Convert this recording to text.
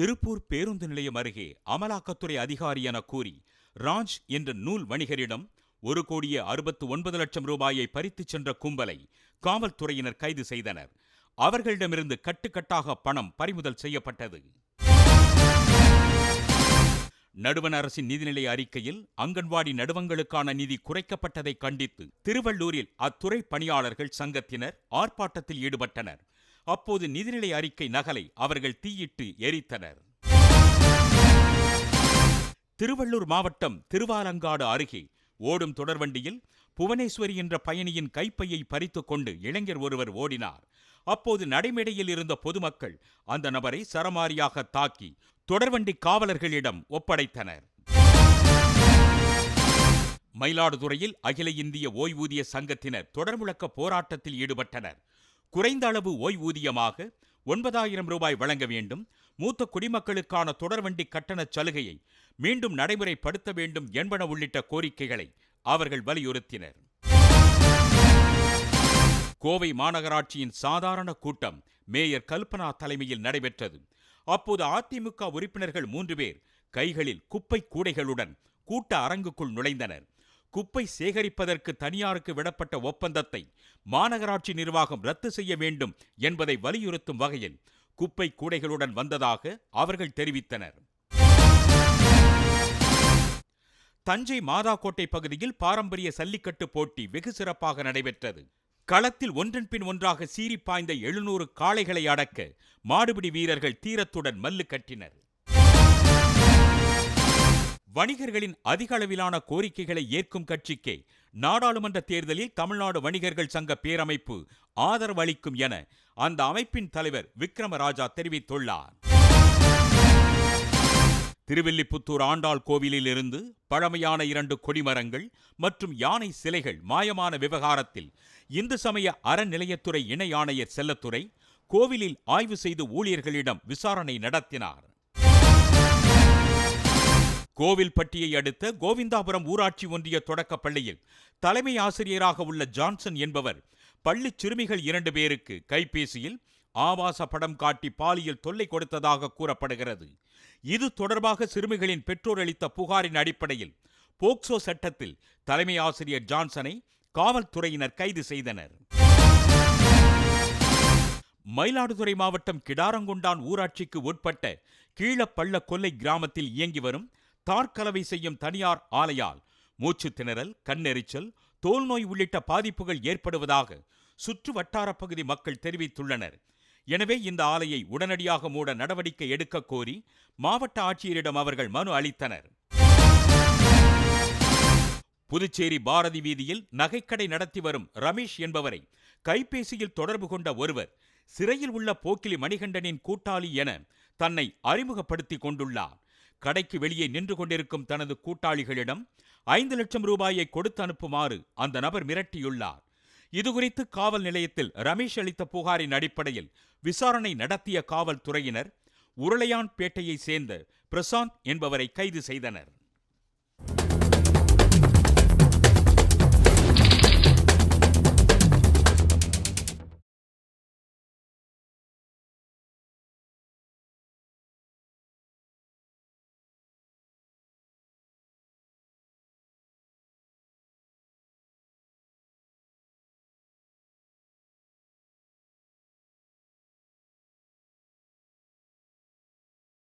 திருப்பூர் பேருந்து நிலையம் அருகே அமலாக்கத்துறை அதிகாரி என கூறி ராஜ் என்ற நூல் வணிகரிடம் ஒரு கோடியே அறுபத்து ஒன்பது லட்சம் ரூபாயை பறித்துச் சென்ற கும்பலை காவல்துறையினர் கைது செய்தனர். அவர்களிடமிருந்து கட்டுக்கட்டாக பணம் பறிமுதல் செய்யப்பட்டது. நடுவண் அரசின் நிதிநிலை அறிக்கையில் அங்கன்வாடி நடுவங்களுக்கான நிதி குறைக்கப்பட்டதை கண்டித்து திருவள்ளூரில் அத்துறை பணியாளர்கள் சங்கத்தினர் ஆர்ப்பாட்டத்தில் ஈடுபட்டனர். அப்போது நிதிநிலை அறிக்கை நகலை அவர்கள் தீயிட்டு எரித்தனர். திருவள்ளூர் மாவட்டம் திருவாலங்காடு அருகே ஓடும் தொடர்வண்டியில் புவனேஸ்வரி என்ற பயணியின் கைப்பையை பறித்துக் கொண்டு இளைஞர் ஒருவர் ஓடினார். அப்போது நடைமேடையில் இருந்த பொதுமக்கள் அந்த நபரை சரமாரியாக தாக்கி தொடர்வண்டி காவலர்களிடம் ஒப்படைத்தனர். மயிலாடுதுறையில் அகில இந்திய ஓய்வூதிய சங்கத்தினர் தொடர் முழக்க போராட்டத்தில் ஈடுபட்டனர். குறைந்த அளவு ஓய்வூதியமாக ஒன்பதாயிரம் ரூபாய் வழங்க வேண்டும். மூத்த குடிமக்களுக்கான தொடர்வண்டி கட்டணச் சலுகையை மீண்டும் நடைமுறைப்படுத்த வேண்டும் என்பன உள்ளிட்ட கோரிக்கைகளை அவர்கள் வலியுறுத்தினர். கோவை மாநகராட்சியின் சாதாரண கூட்டம் மேயர் கல்பனா தலைமையில் நடைபெற்றது. அப்போது அதிமுக உறுப்பினர்கள் மூன்று பேர் கைகளில் குப்பை கூடைகளுடன் கூட்ட அரங்குக்குள் நுழைந்தனர். குப்பை சேகரிப்பதற்கு தனியாருக்கு விடப்பட்ட ஒப்பந்தத்தை மாநகராட்சி நிர்வாகம் ரத்து செய்ய வேண்டும் என்பதை வலியுறுத்தும் வகையில் குப்பை கூடைகளுடன் வந்ததாக அவர்கள் தெரிவித்தனர். தஞ்சை மாதாக்கோட்டை பகுதியில் பாரம்பரிய சல்லிக்கட்டு போட்டி வெகு சிறப்பாக நடைபெற்றது. களத்தில் ஒன்றன் பின் ஒன்றாக சீறி பாய்ந்த எழுநூறு காளைகளை அடக்க மாடுபிடி வீரர்கள் தீரத்துடன் மல்லு கட்டினர். வணிகர்களின் அதிக அளவிலான கோரிக்கைகளை ஏற்கும் கட்சிக்கே நாடாளுமன்ற தேர்தலில் தமிழ்நாடு வணிகர்கள் சங்க பேரமைப்பு ஆதரவு அளிக்கும் என அந்த அமைப்பின் தலைவர் விக்ரமராஜா தெரிவித்துள்ளார். திருவில்லிபுத்தூர் ஆண்டாள் கோவிலில் இருந்து பழமையான இரண்டு கொடிமரங்கள் மற்றும் யானை சிலைகள் மாயமான விவகாரத்தில் இந்து சமய அறநிலையத்துறை இணை ஆணையர் செல்லத்துறை கோவிலில் ஆய்வு செய்து ஊழியர்களிடம் விசாரணை நடத்தினார். கோவில்பட்டியை அடுத்த கோவிந்தாபுரம் ஊராட்சி ஒன்றிய தொடக்கப் பள்ளியில் தலைமை ஆசிரியராக உள்ள ஜான்சன் என்பவர் பள்ளி சிறுமிகள் இரண்டு பேருக்கு கைபேசியில் ஆபாச படம் காட்டி பாலியல் தொல்லை கொடுத்ததாக கூறப்படுகிறது. இது தொடர்பாக சிறுமிகளின் பெற்றோர் அளித்த புகாரின் அடிப்படையில் போக்சோ சட்டத்தில் தலைமை ஆசிரியர் ஜான்சனை காவல்துறையினர் கைது செய்தனர். மயிலாடுதுறை மாவட்டம் கிடாரங்குண்டான் ஊராட்சிக்கு உட்பட்ட கீழப்பள்ள கொல்லை கிராமத்தில் இயங்கி வரும் தார்கலவை செய்யும் தனியார் ஆலையால் மூச்சு திணறல் கண்ணெரிச்சல் தோல் நோய் உள்ளிட்ட பாதிப்புகள் ஏற்படுவதாக சுற்று வட்டார பகுதி மக்கள் தெரிவித்துள்ளனர். எனவே இந்த ஆலையை உடனடியாக மூட நடவடிக்கை எடுக்க கோரி மாவட்ட ஆட்சியரிடம் அவர்கள் மனு அளித்தனர். புதுச்சேரி பாரதி வீதியில் நகைக்கடை நடத்தி வரும் ரமேஷ் என்பவரை கைபேசியில் தொடர்பு கொண்ட ஒருவர் சிறையில் உள்ள போக்கிலி மணிகண்டனின் கூட்டாளி என தன்னை அறிமுகப்படுத்திக் கொண்டுள்ளார். கடைக்கு வெளியே நின்று கொண்டிருக்கும் தனது கூட்டாளிகளிடம் ஐந்து லட்சம் ரூபாயை கொடுத்து அனுப்புமாறு அந்த நபர் மிரட்டியுள்ளார். இதுகுறித்து காவல் நிலையத்தில் ரமேஷ் அளித்த புகாரின் அடிப்படையில் விசாரணை நடத்திய காவல்துறையினர் உருளையான்பேட்டையைச் சேர்ந்த பிரசாந்த் என்பவரை கைது செய்தனர்.